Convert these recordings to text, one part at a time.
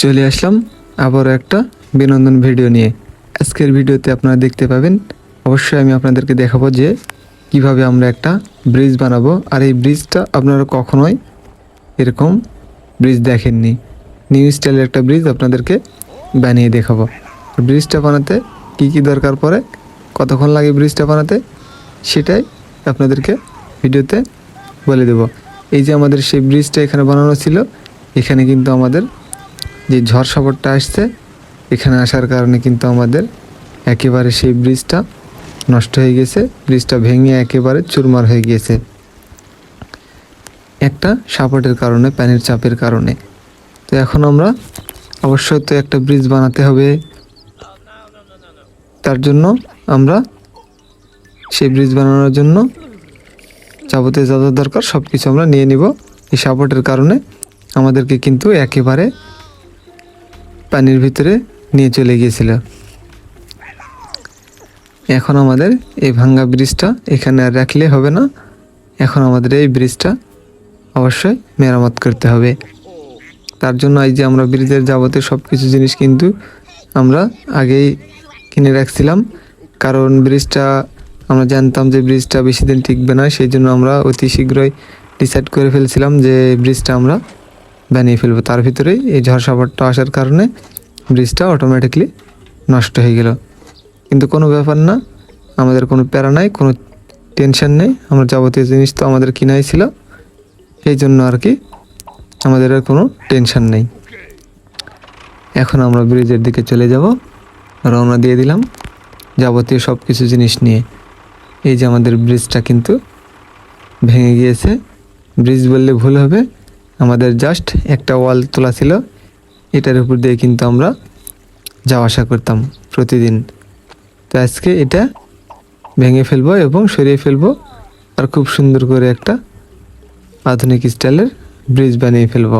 চলে আসলাম আবারও একটা বিনোদন ভিডিও নিয়ে। আজকের ভিডিওতে আপনারা দেখতে পাবেন, অবশ্যই আমি আপনাদেরকে দেখাবো যে কীভাবে আমরা একটা ব্রিজ বানাবো, আর এই ব্রিজটা আপনারা কখনোই এরকম ব্রিজ দেখেননি। নিউ স্টাইলের একটা ব্রিজ আপনাদেরকে বানিয়ে দেখাবো। ব্রিজটা বানাতে কি কি দরকার পড়ে, কতক্ষণ লাগে ব্রিজটা বানাতে, সেটাই আপনাদেরকে ভিডিওতে বলে দেব। এই যে আমাদের সেই ব্রিজটা এখানে বানানো ছিল, এখানে কিন্তু আমাদের যে ঝড় সাপটটা আসছে, এখানে আসার কারণে কিন্তু আমাদের একেবারে সেই ব্রিজটা নষ্ট হয়ে গেছে। ব্রিজটা ভেঙে একেবারে চুরমার হয়ে গিয়েছে একটা সাপোর্টের কারণে প্যানের চাপের কারণে। তো এখন আমরা অবশ্যই তো একটা ব্রিজ বানাতে হবে। তার জন্য আমরা সেই ব্রিজ বানানোর জন্য যাবতীয় যা দরকার সব কিছু আমরা নিয়ে নিব। এই সাপোর্টের কারণে আমাদেরকে কিন্তু একেবারে পানির ভিতরে নিয়ে চলে গিয়েছিল। এখন আমাদের এই ভাঙ্গা ব্রিজটা এখানে আর রাখলে হবে না। এখন আমাদের এই ব্রিজটা অবশ্যই মেরামত করতে হবে। তার জন্য এই যে আমরা ব্রিজের যাবতীয় সব কিছু জিনিস কিন্তু আমরা আগেই কিনে রাখছিলাম। কারণ ব্রিজটা আমরা জানতাম যে ব্রিজটা বেশি দিন টিকবে না, সেই জন্য আমরা অতি শীঘ্রই ডিসাইড করে ফেলছিলাম যে ব্রিজটা আমরা বানিয়ে ফেলব। তার ভিতরেই এই ঝড় সাপটটা আসার কারণে ব্রিজটা অটোমেটিকলি নষ্ট হয়ে গেল। কিন্তু কোনো ব্যাপার না, আমাদের কোনো প্যারা নাই, কোনো টেনশন নেই। আমরা যাবতীয় জিনিস তো আমাদের কিনাই ছিল। এই জন্য আর কি আমাদের আর কোনো টেনশন নেই। এখন আমরা ব্রিজের দিকে চলে যাব। রওনা দিয়ে দিলাম যাবতীয় সব কিছু জিনিস নিয়ে। এই যে আমাদের ব্রিজটা কিন্তু ভেঙে গিয়েছে। ব্রিজ বললে ভুল হবে। আমাদের জাস্ট একটা ওয়াল তোলা ছিল। এটার উপর দিয়ে কিন্তু আমরা যাওয়া আসা করতাম প্রতিদিন। তো আজকে এটা ভেঙে ফেলব এবং সরিয়ে ফেলব আর খুব সুন্দর করে একটা আধুনিক স্টাইলের ব্রিজ বানিয়ে ফেলব।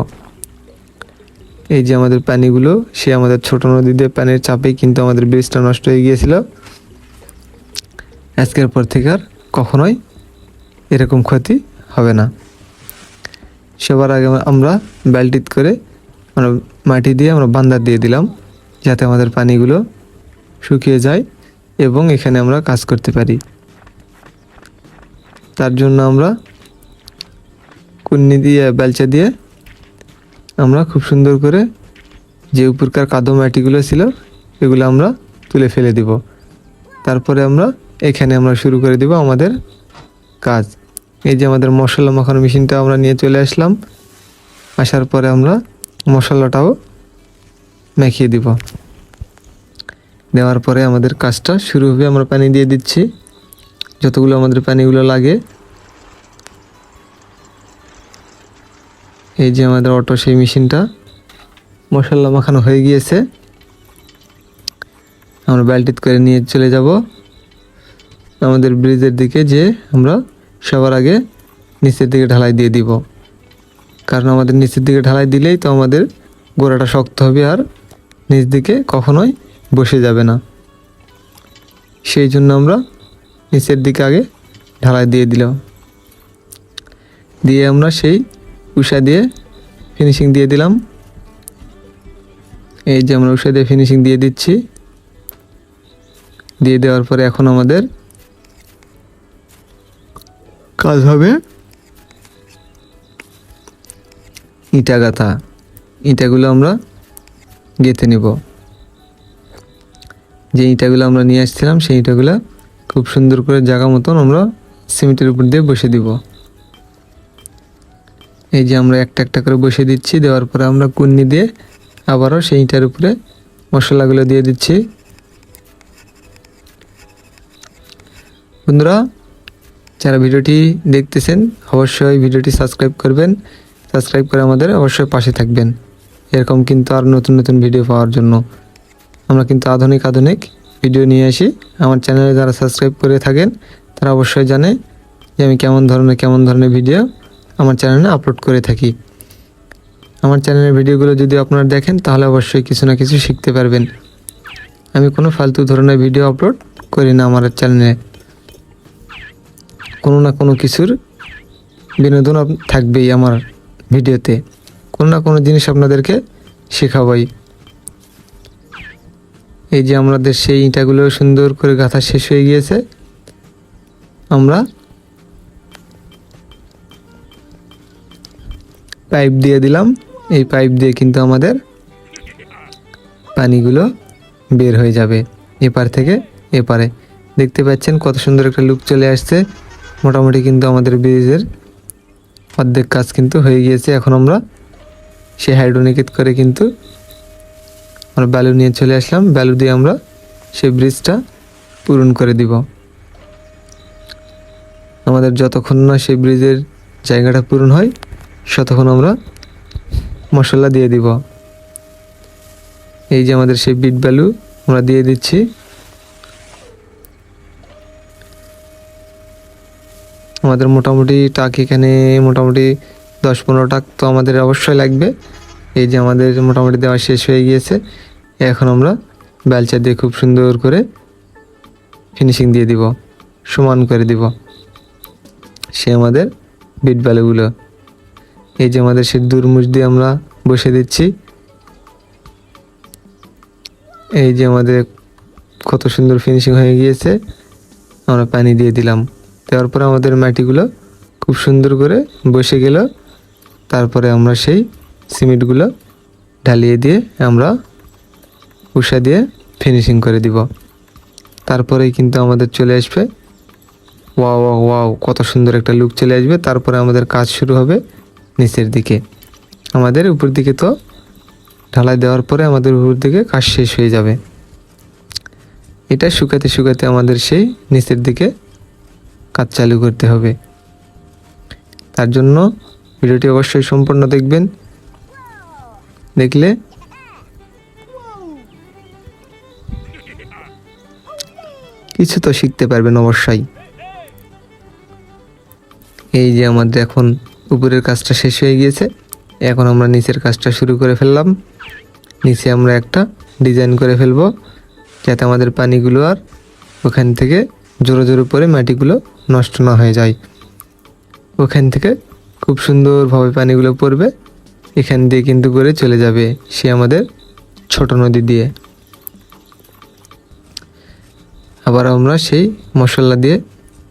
এই যে আমাদের পানিগুলো, সে আমাদের ছোট নদী দিয়ে পানির চাপেই কিন্তু আমাদের ব্রিজটা নষ্ট হয়ে গিয়েছিল। আজকের পর থেকে আর কখনোই এরকম ক্ষতি হবে না। সবার আগে আমরা বালতিত করে আমরা মাটি দিয়ে আমরা বান্দার দিয়ে দিলাম, যাতে আমাদের পানিগুলো শুকিয়ে যায় এবং এখানে আমরা কাজ করতে পারি। তার জন্য আমরা কুন্নি দিয়ে, বেলচা দিয়ে আমরা খুব সুন্দর করে যে উপরকার কাদো মাটিগুলো ছিল, এগুলো আমরা তুলে ফেলে দিব। তারপরে আমরা এখানে আমরা শুরু করে দিব আমাদের কাজ। এই যে আমাদের মশলা মাখানো মেশিনটা আমরা নিয়ে চলে আসলাম। আসার পরে আমরা মশলাটাও মেখিয়ে দিব। দেওয়ার পরে আমাদের কাজটা শুরু হবে, আমরা পানি দিয়ে দিচ্ছি। যতগুলো আমাদের পানিগুলো লাগে। এই যে আমাদের অটো, সেই মেশিনটা মশলা মাখানো হয়ে গিয়েছে। আমরা বালতিত করে নিয়ে চলে যাব। আমাদের ব্রিজের দিকে যে আমরা সবার আগে নিচের দিকে ঢালাই দিয়ে দিব। কারণ আমাদের নিচের দিকে ঢালাই দিলেই তো আমাদের গোড়াটা শক্ত হবে আর নিচ দিকে কখনোই বসে যাবে না। সেই জন্য আমরা নিচের দিকে আগে ঢালাই দিয়ে দিলাম। দিয়ে আমরা সেই উষা দিয়ে ফিনিশিং দিয়ে দিলাম। এই যে আমরা উষা দিয়ে ফিনিশিং দিয়ে দিচ্ছি। দিয়ে দেওয়ার পরে এখন আমাদের কাজ হবে? ইটা গাঁথা। ইটাগুলো আমরা গেঁথে নিব। যে ইটাগুলো আমরা নিয়ে আসছিলাম, সেই ইটাগুলো খুব সুন্দর করে জায়গা মতন আমরা সিমেন্টের উপর দিয়ে বসে দিব। এই যে আমরা একটা একটা করে বসে দিচ্ছি, দেওয়ার পরে আমরা কুন্নি দিয়ে আবারও সেই ইটার উপরে মশলাগুলো দিয়ে দিচ্ছি। বন্ধুরা যারা ভিডিওটি দেখতেছেন, অবশ্যই ভিডিওটি সাবস্ক্রাইব করবেন। সাবস্ক্রাইব করে আমাদের অবশ্যই পাশে থাকবেন। এরকম কিন্তু আর নতুন নতুন ভিডিও পাওয়ার জন্য। আমরা কিন্তু আধুনিক আধুনিক ভিডিও নিয়ে আসি। আমার চ্যানেলে যারা সাবস্ক্রাইব করে থাকেন, তারা অবশ্যই জানে যে আমি কেমন ধরনের কেমন ধরনের ভিডিও আমার চ্যানেলে আপলোড করে থাকি। আমার চ্যানেলের ভিডিওগুলো যদি আপনারা দেখেন, তাহলে অবশ্যই কিছু না কিছু শিখতে পারবেন। আমি কোনো ফালতু ধরনের ভিডিও আপলোড করি না আমার চ্যানেলে। কোনো না কোনো কিছুর বিনোদন থাকবেই আমার ভিডিওতে। কোনো না কোনো জিনিস আপনাদেরকে শেখাবাই। এই যে আমাদের সেই ইঁটাগুলো সুন্দর করে গাঁথা শেষ হয়ে গিয়েছে। আমরা পাইপ দিয়ে দিলাম। এই পাইপ দিয়ে কিন্তু আমাদের পানিগুলো বের হয়ে যাবে। এপার থেকে এপারে। দেখতে পাচ্ছেন কত সুন্দর একটা লুক চলে আসছে। মোটামুটি কিন্তু আমাদের ব্রিজের অর্ধেক কাজ কিন্তু হয়ে গিয়েছে। এখন আমরা সে হাইড্রোনিকেট করে কিন্তু আমরা ব্যালু নিয়ে চলে আসলাম। ব্যালু দিয়ে আমরা সেই ব্রিজটা পূরণ করে দিব। আমাদের যতক্ষণ না সেই ব্রিজের জায়গাটা পূরণ হয়, ততক্ষণ আমরা মশলা দিয়ে দিব। এই যে আমাদের সেই বিট ব্যালু আমরা দিয়ে দিচ্ছি। আমাদের মোটামুটি টাক এখানে মোটামুটি দশ পনেরো টাক তো আমাদের অবশ্যই লাগবে। এই যে আমাদের মোটামুটি দেওয়া শেষ হয়ে গিয়েছে। এখন আমরা বেলচা দিয়ে খুব সুন্দর করে ফিনিশিং দিয়ে দিব, সমান করে দিব। সে আমাদের বিট ব্যালুগুলো এই যে আমাদের সে দুরমুজ দিয়ে আমরা বসে দিচ্ছি। এই যে আমাদের কত সুন্দর ফিনিশিং হয়ে গিয়েছে। আমরা পানি দিয়ে দিলাম। দেওয়ার পরে আমাদের মাটিগুলো খুব সুন্দর করে বসে গেল। তারপরে আমরা সেই সিমেন্টগুলো ঢালিয়ে দিয়ে আমরা উষা দিয়ে ফিনিশিং করে দিব। তারপরেই কিন্তু আমাদের চলে আসবে। ওয়াও ওয়াও ওয়াও, কত সুন্দর একটা লুক চলে আসবে। তারপরে আমাদের কাজ শুরু হবে নিচের দিকে। আমাদের উপর দিকে তো ঢালাই দেওয়ার পরে আমাদের উপর দিকে কাজ শেষ হয়ে যাবে। এটা শুকাতে শুকাতে আমাদের সেই নিচের দিকে কাজ চালু করতে হবে। তার জন্য ভিডিওটি অবশ্যই সম্পূর্ণ দেখবেন। দেখলে কিছু তো শিখতে পারবেন অবশ্যই। এই যে আমাদের এখন উপরের কাজটা শেষ হয়ে গিয়েছে। এখন আমরা নিচের কাজটা শুরু করে ফেললাম। নিচে আমরা একটা ডিজাইন করে ফেলব, যাতে আমাদের পানিগুলো আর ওখান থেকে জোরে জোরে পরে মাটিগুলো নষ্ট না হয়ে যায়। ওখান থেকে খুব সুন্দরভাবে পানিগুলো পড়বে। এখান দিয়ে কিন্তু করে চলে যাবে সে আমাদের ছোট নদী দিয়ে। আবার আমরা সেই মশলা দিয়ে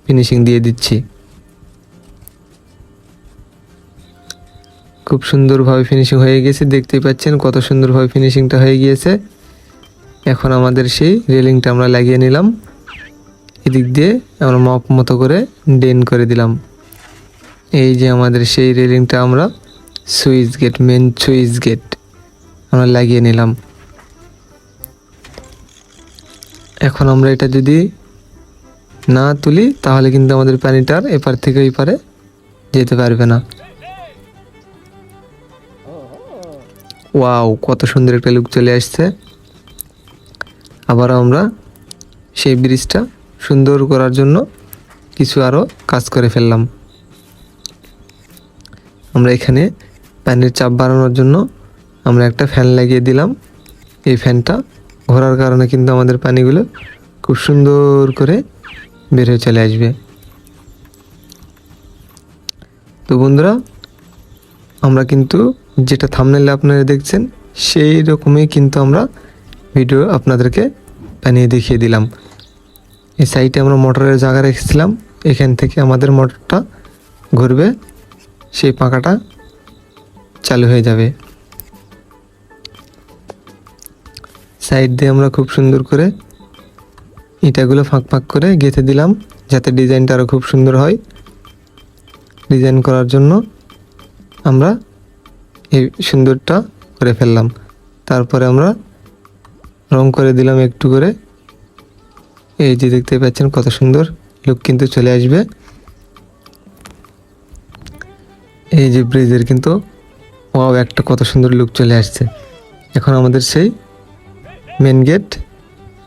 ফিনিশিং দিয়ে দিচ্ছি। খুব সুন্দরভাবে ফিনিশিং হয়ে গেছে, দেখতেই পাচ্ছেন কত সুন্দরভাবে ফিনিশিংটা হয়ে গিয়েছে। এখন আমাদের সেই রেলিংটা আমরা লাগিয়ে নিলাম। এদিক দিয়ে আমরা মপ মতো করে ডেন করে দিলাম। এই যে আমাদের সেই রেলিংটা আমরা switch gate main switch gate আমরা লাগিয়ে নিলাম। এখন আমরা এটা যদি না তুলি, তাহলে কিন্তু আমাদের পানিটার এপার থেকে ওই পারে যেতে পারবে না। ওয়াও, কত সুন্দর একটা লুক চলে আসছে। আবার আমরা সেই ব্রিজটা সুন্দর করার জন্য কিছু আরও কাজ করে ফেললাম। আমরা এখানে পানির চাপ বাড়ানোর জন্য আমরা একটা ফ্যান লাগিয়ে দিলাম। এই ফ্যানটা ঘোরার কারণে কিন্তু আমাদের পানিগুলো খুব সুন্দর করে বের হয়ে চলে আসবে। তো বন্ধুরা, আমরা কিন্তু যেটা থামনেলে আপনারা দেখছেন, সেই রকমই কিন্তু আমরা ভিডিও আপনাদেরকে বানিয়ে দেখিয়ে দিলাম। এই সাইডে আমরা মোটরের জায়গা রেখেছিলাম। এখান থেকে আমাদের মোটরটা ঘুরবে। সেই পাখাটা চালু হয়ে যাবে। সাইড দিয়ে আমরা খুব সুন্দর করে ইটাগুলো ফাঁক ফাঁক করে গেঁথে দিলাম, যাতে ডিজাইনটা আরও খুব সুন্দর হয়। ডিজাইন করার জন্য আমরা এই সুন্দরটা করে ফেললাম। তারপরে আমরা রং করে দিলাম একটু করে। এই যে দেখতে পাচ্ছেন কত সুন্দর লুক কিন্তু চলে আসবে। এই যে ব্রিজের কিন্তু, ওয়াও, একটা কত সুন্দর লুক চলে আসছে। এখন আমাদের সেই মেন গেট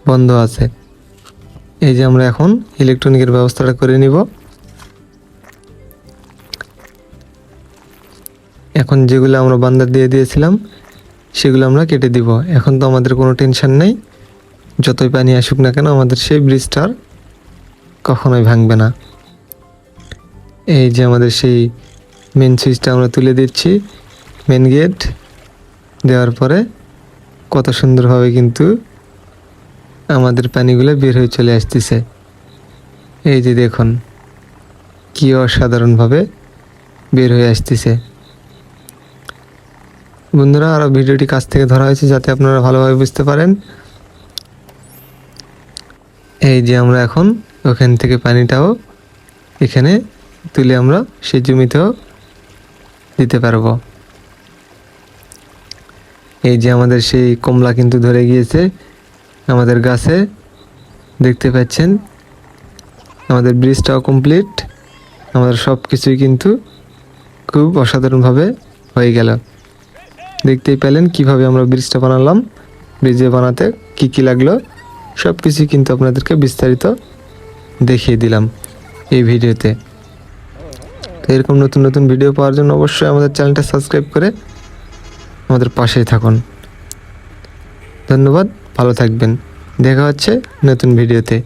বন্ধ আছে। এই যে আমরা এখন ইলেকট্রনিকের ব্যবস্থাটা করে নিব। এখন যেগুলো আমরা বান্দার দিয়ে দিয়েছিলাম, সেগুলো আমরা কেটে দিব। এখন তো আমাদের কোনো টেনশন নেই। যতই পানি আসুক না কেন, আমাদের সেই ব্রিজটার কখনোই ভাঙবে না। এই যে আমাদের সেই মেন সুইচটা আমরা তুলে দিচ্ছি মেন গেট দেওয়ার পরে কত সুন্দরভাবে কিন্তু আমাদের পানিগুলো বের হয়ে চলে আসতেছে। এই যে দেখুন, কী অসাধারণভাবে বের হয়ে আসতেছে। বন্ধুরা আরও ভিডিওটি কাছ থেকে ধরা হয়েছে যাতে আপনারা ভালোভাবে বুঝতে পারেন। এই যে আমরা এখন ওখান থেকে পানিটাও এখানে তুলে আমরা সেই জমিতেও দিতে পারব। এই যে আমাদের সেই কমলা কিন্তু ধরে গিয়েছে, আমাদের গাছে দেখতে পাচ্ছেন, আমাদের ব্রিজটাও কমপ্লিট আমাদের সব কিছুই কিন্তু খুব অসাধারণভাবে হয়ে গেল। দেখতেই পেলেন কীভাবে আমরা ব্রিজটা বানালাম, ব্রিজে বানাতে কি কি লাগল সব কিছুই কিন্তু আপনাদেরকে বিস্তারিত দেখিয়ে দিলাম এই ভিডিওতে। তো এরকম নতুন নতুন ভিডিও পাওয়ার জন্য অবশ্যই আমাদের চ্যানেলটা সাবস্ক্রাইব করে আমাদের পাশেই থাকুন। ধন্যবাদ, ভালো থাকবেন। দেখা হচ্ছে নতুন ভিডিওতে।